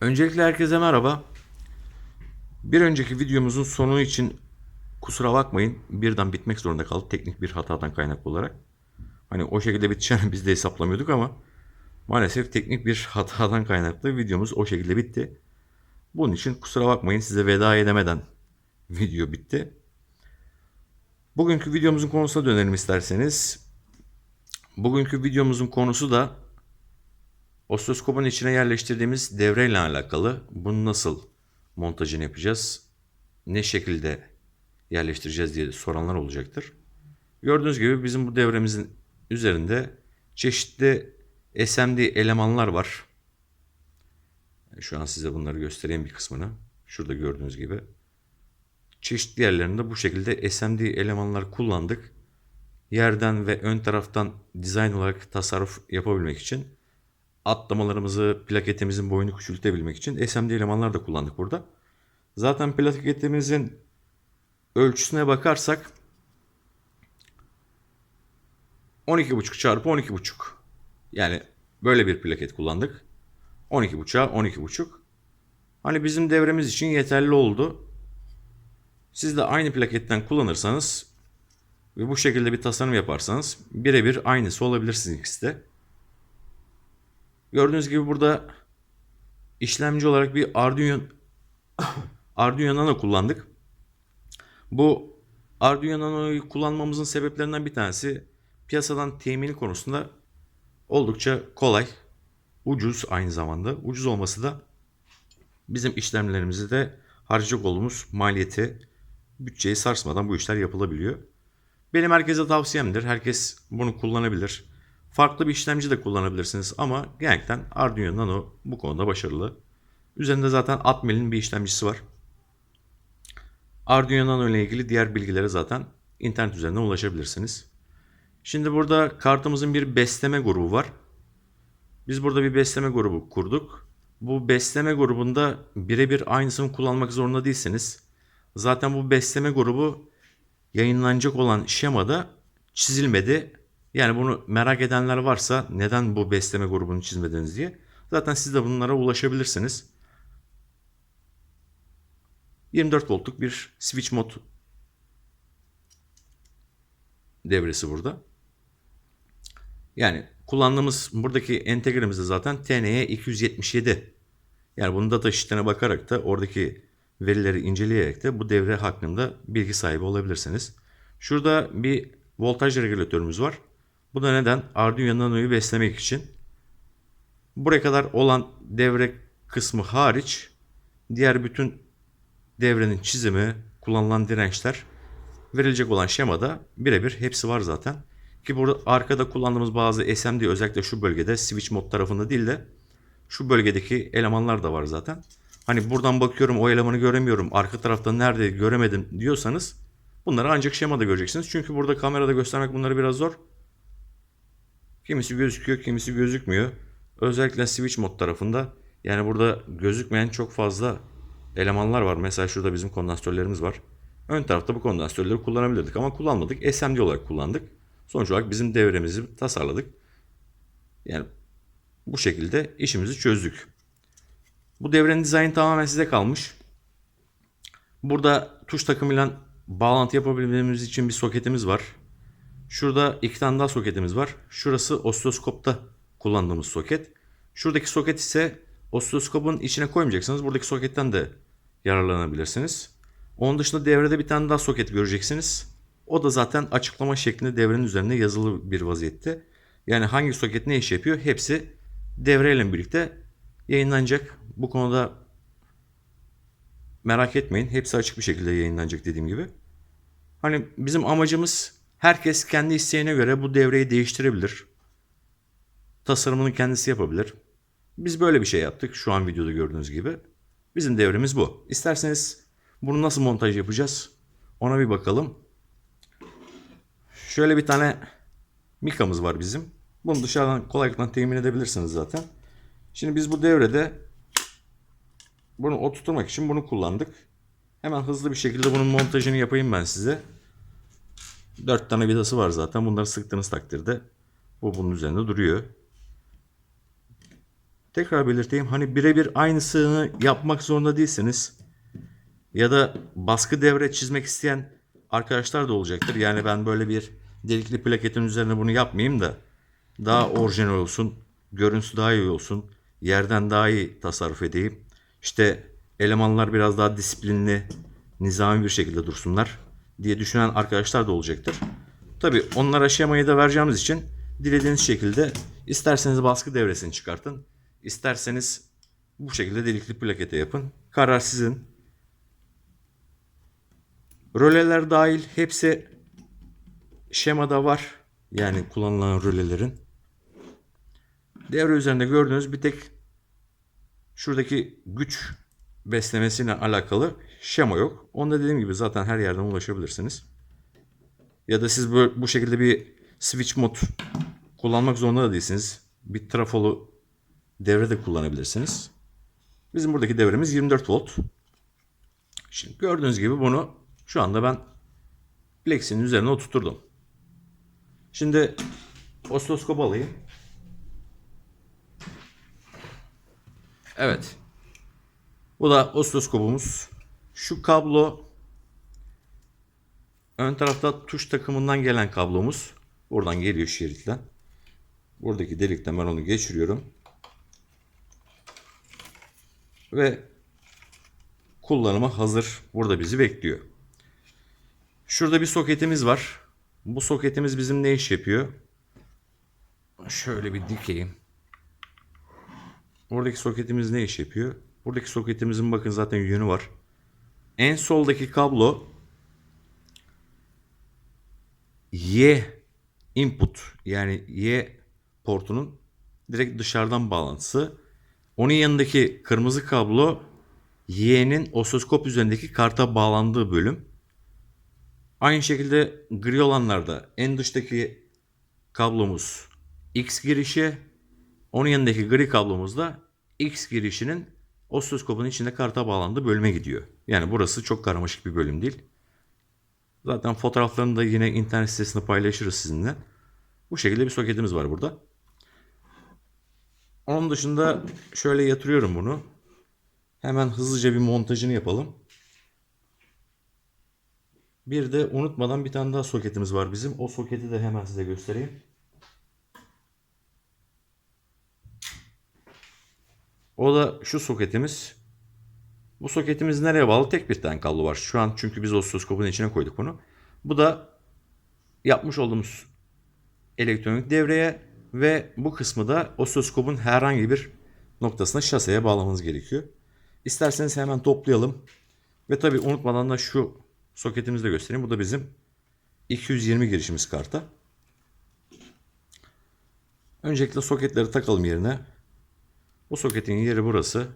Öncelikle herkese merhaba. Bir önceki videomuzun sonu için kusura bakmayın. Birden bitmek zorunda kaldı teknik bir hatadan kaynaklı olarak. Hani o şekilde biteceğini biz de hesaplamıyorduk ama maalesef teknik bir hatadan kaynaklı videomuz o şekilde bitti. Bunun için kusura bakmayın size veda edemeden video bitti. Bugünkü videomuzun konusuna dönelim isterseniz. Bugünkü videomuzun konusu da Osteoskopun içine yerleştirdiğimiz devreyle alakalı. Bunu nasıl montajını yapacağız? Ne şekilde yerleştireceğiz diye soranlar olacaktır. Gördüğünüz gibi bizim bu devremizin üzerinde çeşitli SMD elemanlar var. Şu an size bunları göstereyim bir kısmını. Şurada gördüğünüz gibi. Çeşitli yerlerinde bu şekilde SMD elemanlar kullandık. Yerden ve ön taraftan dizayn olarak tasarruf yapabilmek için atlamalarımızı, plaketimizin boyunu küçültebilmek için SMD elemanlar da kullandık burada. Zaten plaketimizin ölçüsüne bakarsak 12.5 çarpı 12.5 yani böyle bir plaket kullandık. 12.5'a 12.5 Hani bizim devremiz için yeterli oldu. Siz de aynı plaketten kullanırsanız ve bu şekilde bir tasarım yaparsanız birebir aynısı olabilir sizin ikisi de. Gördüğünüz gibi burada işlemci olarak bir Arduino Arduino Nano kullandık. Bu Arduino Nano'yu kullanmamızın sebeplerinden bir tanesi piyasadan temini konusunda oldukça kolay, ucuz aynı zamanda. Ucuz olması da bizim işlemlerimizi de harcayacak olduğumuz maliyeti, bütçeyi sarsmadan bu işler yapılabiliyor. Benim herkese tavsiyemdir. Herkes bunu kullanabilir. Farklı bir işlemci de kullanabilirsiniz ama genellikle Arduino Nano bu konuda başarılı. Üzerinde zaten Atmel'in bir işlemcisi var. Arduino Nano ile ilgili diğer bilgilere zaten internet üzerinden ulaşabilirsiniz. Şimdi burada kartımızın bir besleme grubu var. Biz burada bir besleme grubu kurduk. Bu besleme grubunda birebir aynısını kullanmak zorunda değilsiniz. Zaten bu besleme grubu yayınlanacak olan şemada çizilmedi. Yani bunu merak edenler varsa neden bu besleme grubunu çizmediniz diye. Zaten siz de bunlara ulaşabilirsiniz. 24 voltluk bir switch mod devresi burada. Yani kullandığımız buradaki entegremiz de zaten TNE 277. Yani bunun data sheet'ine bakarak da oradaki verileri inceleyerek de bu devre hakkında bilgi sahibi olabilirsiniz. Şurada bir voltaj regülatörümüz var. Bu da neden? Arduino Nano'yu beslemek için. Buraya kadar olan devre kısmı hariç diğer bütün devrenin çizimi, kullanılan dirençler verilecek olan şemada birebir hepsi var zaten. Ki burada arkada kullandığımız bazı SMD özellikle şu bölgede switch mod tarafında değil de şu bölgedeki elemanlar da var zaten. Hani buradan bakıyorum o elemanı göremiyorum. Arka tarafta nerede göremedim diyorsanız bunları ancak şemada göreceksiniz. Çünkü burada kamerada göstermek bunları biraz zor. Kimisi gözüküyor, kimisi gözükmüyor. Özellikle switch mod tarafında yani burada gözükmeyen çok fazla elemanlar var. Mesela şurada bizim kondansatörlerimiz var. Ön tarafta bu kondansatörleri kullanabilirdik ama kullanmadık. SMD olarak kullandık. Sonuç olarak bizim devremizi tasarladık. Yani bu şekilde işimizi çözdük. Bu devrenin dizaynı tamamen size kalmış. Burada tuş takımıyla bağlantı yapabilmemiz için bir soketimiz var. Şurada iki tane daha soketimiz var. Şurası osiloskopta kullandığımız soket. Şuradaki soket ise osiloskopun içine koymayacaksınız. Buradaki soketten de yararlanabilirsiniz. Onun dışında devrede bir tane daha soket göreceksiniz. O da zaten açıklama şeklinde devrenin üzerinde yazılı bir vaziyette. Yani hangi soket ne iş yapıyor hepsi devreyle birlikte yayınlanacak. Bu konuda merak etmeyin. Hepsi açık bir şekilde yayınlanacak dediğim gibi. Hani bizim amacımız herkes kendi isteğine göre bu devreyi değiştirebilir. Tasarımını kendisi yapabilir. Biz böyle bir şey yaptık şu an videoda gördüğünüz gibi. Bizim devremiz bu. İsterseniz bunu nasıl montaj yapacağız? Ona bir bakalım. Şöyle bir tane mikamız var bizim. Bunu dışarıdan kolaylıkla temin edebilirsiniz zaten. Şimdi biz bu devrede bunu oturtmak için bunu kullandık. Hemen hızlı bir şekilde bunun montajını yapayım ben size. 4 tane vidası var zaten. Bunları sıktığınız takdirde bu bunun üzerinde duruyor. tekrar belirteyim. Hani birebir aynısını yapmak zorunda değilsiniz. Ya da baskı devre çizmek isteyen arkadaşlar da olacaktır. Yani ben böyle bir delikli plaketin üzerine bunu yapmayayım da daha orijinal olsun, görüntüsü daha iyi olsun, yerden daha iyi tasarruf edeyim. İşte elemanlar biraz daha disiplinli, nizami bir şekilde dursunlar diye düşünen arkadaşlar da olacaktır. Tabi onlara şemayı da vereceğimiz için dilediğiniz şekilde isterseniz baskı devresini çıkartın, isterseniz bu şekilde delikli plakete yapın. Karar sizin. Röleler dahil hepsi şemada var. Yani kullanılan rölelerin. Devre üzerinde gördüğünüz bir tek şuradaki güç beslemesiyle alakalı şema yok. Onda dediğim gibi zaten her yerden ulaşabilirsiniz. Ya da siz böyle, bu şekilde bir switch mod kullanmak zorunda da değilsiniz. Bir trafolu devre de kullanabilirsiniz. Bizim buradaki devremiz 24 volt. Şimdi gördüğünüz gibi bunu şu anda ben plexinin üzerine oturturdum. Şimdi osiloskop alayım. Evet. Bu da osiloskopumuz. Şu kablo ön tarafta tuş takımından gelen kablomuz. Buradan geliyor şeritle. Buradaki delikten ben onu geçiriyorum. Ve kullanıma hazır. Burada bizi bekliyor. Şurada bir soketimiz var. Bu soketimiz bizim ne iş yapıyor? Şöyle bir dikeyim. Buradaki soketimiz ne iş yapıyor? Buradaki soketimizin bakın zaten yönü var. En soldaki kablo Y input yani Y portunun direkt dışarıdan bağlantısı. Onun yanındaki kırmızı kablo Y'nin osiloskop üzerindeki karta bağlandığı bölüm. Aynı şekilde gri olanlarda en dıştaki kablomuz X girişi, onun yanındaki gri kablomuz da X girişinin osiloskopun içinde karta bağlandığı bölüme gidiyor. Yani burası çok karmaşık bir bölüm değil. Zaten fotoğraflarını da yine internet sitesinde paylaşırız sizinle. Bu şekilde bir soketimiz var burada. Onun dışında şöyle yatırıyorum bunu. Hemen hızlıca bir montajını yapalım. Bir de unutmadan bir tane daha soketimiz var bizim. O soketi de hemen size göstereyim. O da şu soketimiz. Bu soketimiz nereye bağlı? Tek bir tane kablo var. Şu an çünkü biz osiloskopun içine koyduk bunu. Bu da yapmış olduğumuz elektronik devreye ve bu kısmı da osiloskopun herhangi bir noktasına şaseye bağlamanız gerekiyor. İsterseniz hemen toplayalım. Ve tabi unutmadan da şu soketimizi de göstereyim. Bu da bizim 220 girişimiz karta. Öncelikle soketleri takalım yerine. Bu soketin yeri burası.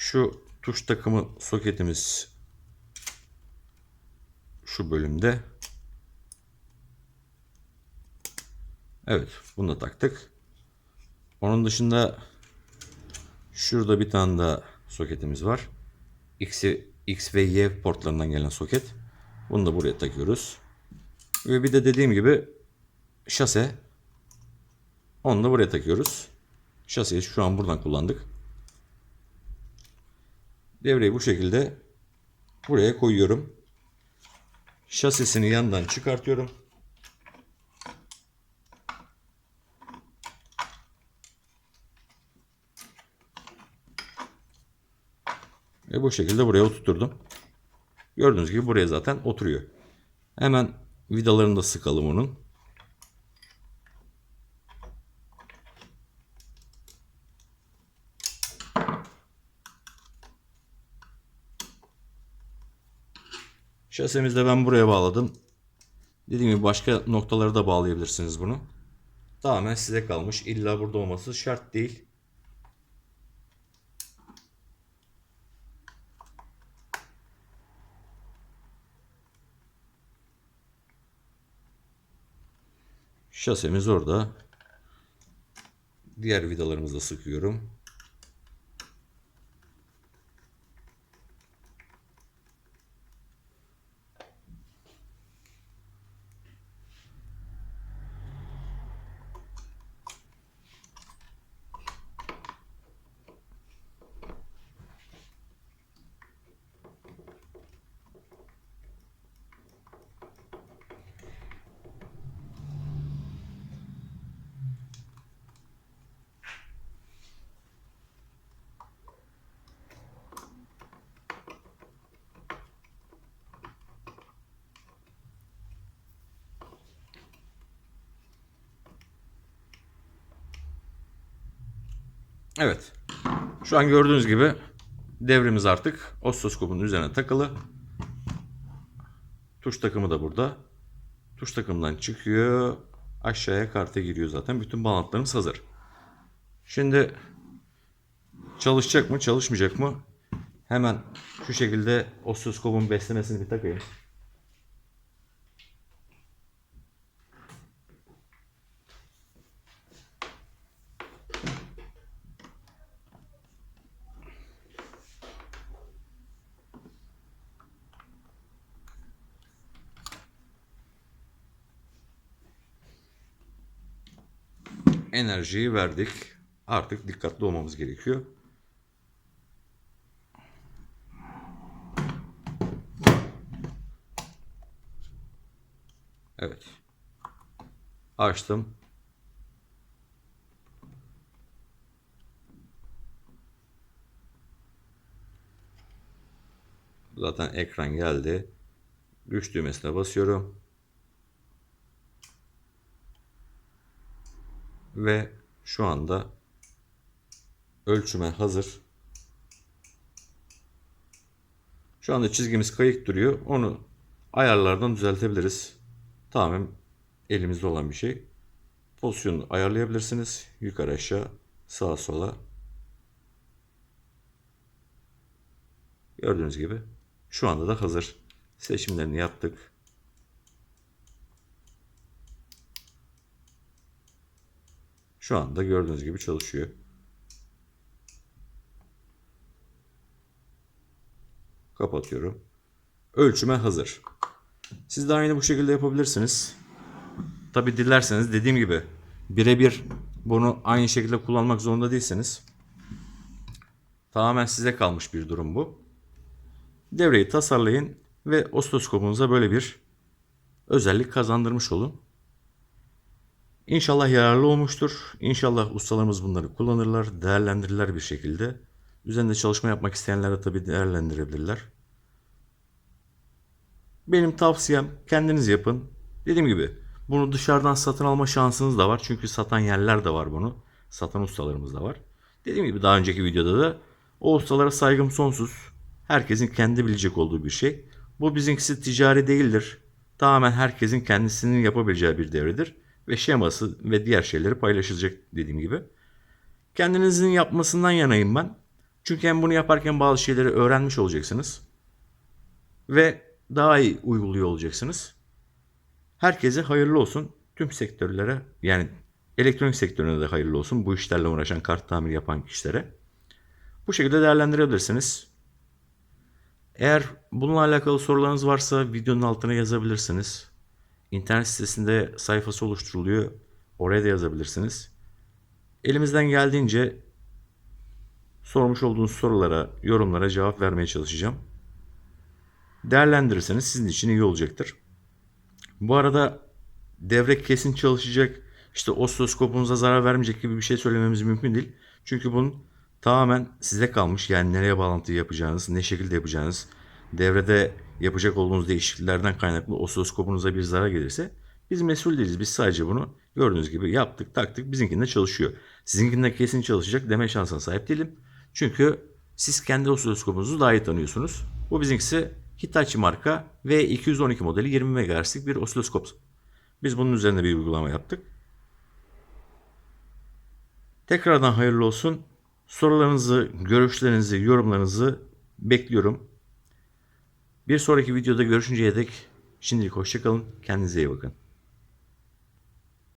Şu tuş takımı soketimiz şu bölümde. Evet, bunu da taktık. Onun dışında şurada bir tane daha soketimiz var. X, X ve Y portlarından gelen soket. Bunu da buraya takıyoruz. Ve bir de dediğim gibi şase. Onu da buraya takıyoruz. Şaseyi şu an buradan kullandık. Devreyi bu şekilde buraya koyuyorum. Şasisini yandan çıkartıyorum. Ve bu şekilde buraya oturturdum. Gördüğünüz gibi buraya zaten oturuyor. Hemen vidalarını da sıkalım onun. Şasemizi de ben buraya bağladım. Dediğim gibi başka noktalara da bağlayabilirsiniz bunu. Tamamen size kalmış. İlla burada olması şart değil. Şasemiz orada. Diğer vidalarımızı da sıkıyorum. Evet. Şu an gördüğünüz gibi devrimiz artık osiloskopun üzerine takılı. Tuş takımı da burada. Tuş takımından çıkıyor. Aşağıya karta giriyor zaten. Bütün bağlantılarımız hazır. Şimdi çalışacak mı çalışmayacak mı? Hemen şu şekilde osiloskopun beslemesini bir takayım. Enerjiyi verdik. Artık dikkatli olmamız gerekiyor. Evet. Açtım. Zaten ekran geldi. Güç düğmesine basıyorum. Ve şu anda ölçüme hazır. Şu anda çizgimiz kayık duruyor. Onu ayarlardan düzeltebiliriz. Tamamen elimizde olan bir şey. Pozisyonu ayarlayabilirsiniz. Yukarı aşağı, sağa sola. Gördüğünüz gibi şu anda da hazır. Seçimlerini yaptık. Şu anda gördüğünüz gibi çalışıyor. Kapatıyorum. Ölçüme hazır. Siz de aynı bu şekilde yapabilirsiniz. Tabi dilerseniz dediğim gibi birebir bunu aynı şekilde kullanmak zorunda değilsiniz. Tamamen size kalmış bir durum bu. Devreyi tasarlayın ve osiloskopunuza böyle bir özellik kazandırmış olun. İnşallah yararlı olmuştur. İnşallah ustalarımız bunları kullanırlar, değerlendirirler bir şekilde. Üzerinde çalışma yapmak isteyenler de tabii değerlendirebilirler. Benim tavsiyem kendiniz yapın. Dediğim gibi bunu dışarıdan satın alma şansınız da var. Çünkü satan yerler de var bunu. Satan ustalarımız da var. Dediğim gibi daha önceki videoda da o ustalara saygım sonsuz. Herkesin kendi bilecek olduğu bir şey. Bu bizimkisi ticari değildir. Tamamen herkesin kendisinin yapabileceği bir devredir ve şeması ve diğer şeyleri paylaşılacak dediğim gibi. Kendinizin yapmasından yanayım ben. Çünkü hem bunu yaparken bazı şeyleri öğrenmiş olacaksınız. Ve daha iyi uyguluyor olacaksınız. Herkese hayırlı olsun. Tüm sektörlere yani elektronik sektörüne de hayırlı olsun. Bu işlerle uğraşan kart tamir yapan kişilere. Bu şekilde değerlendirebilirsiniz. Eğer bununla alakalı sorularınız varsa videonun altına yazabilirsiniz. İnternet sitesinde sayfası oluşturuluyor. Oraya da yazabilirsiniz. Elimizden geldiğince sormuş olduğunuz sorulara, yorumlara cevap vermeye çalışacağım. Değerlendirirseniz sizin için iyi olacaktır. Bu arada devre kesin çalışacak, işte osiloskopunuza zarar vermeyecek gibi bir şey söylememiz mümkün değil. Çünkü bunun tamamen size kalmış. Yani nereye bağlantı yapacağınız, ne şekilde yapacağınız, devrede yapacak olduğunuz değişikliklerden kaynaklı osiloskopunuza bir zarar gelirse biz mesul değiliz. Biz sadece bunu gördüğünüz gibi yaptık, taktık. Bizimkinde çalışıyor. Sizinkinde kesin çalışacak deme şansına sahip değilim. Çünkü siz kendi osiloskopunuzu daha iyi tanıyorsunuz. Bu bizimkisi Hitachi marka V212 modeli 20 MHz'lik bir osiloskop. Biz bunun üzerinde bir uygulama yaptık. Tekrardan hayırlı olsun. Sorularınızı, görüşlerinizi, yorumlarınızı bekliyorum. Bir sonraki videoda görüşünceye dek şimdilik hoşçakalın. Kendinize iyi bakın.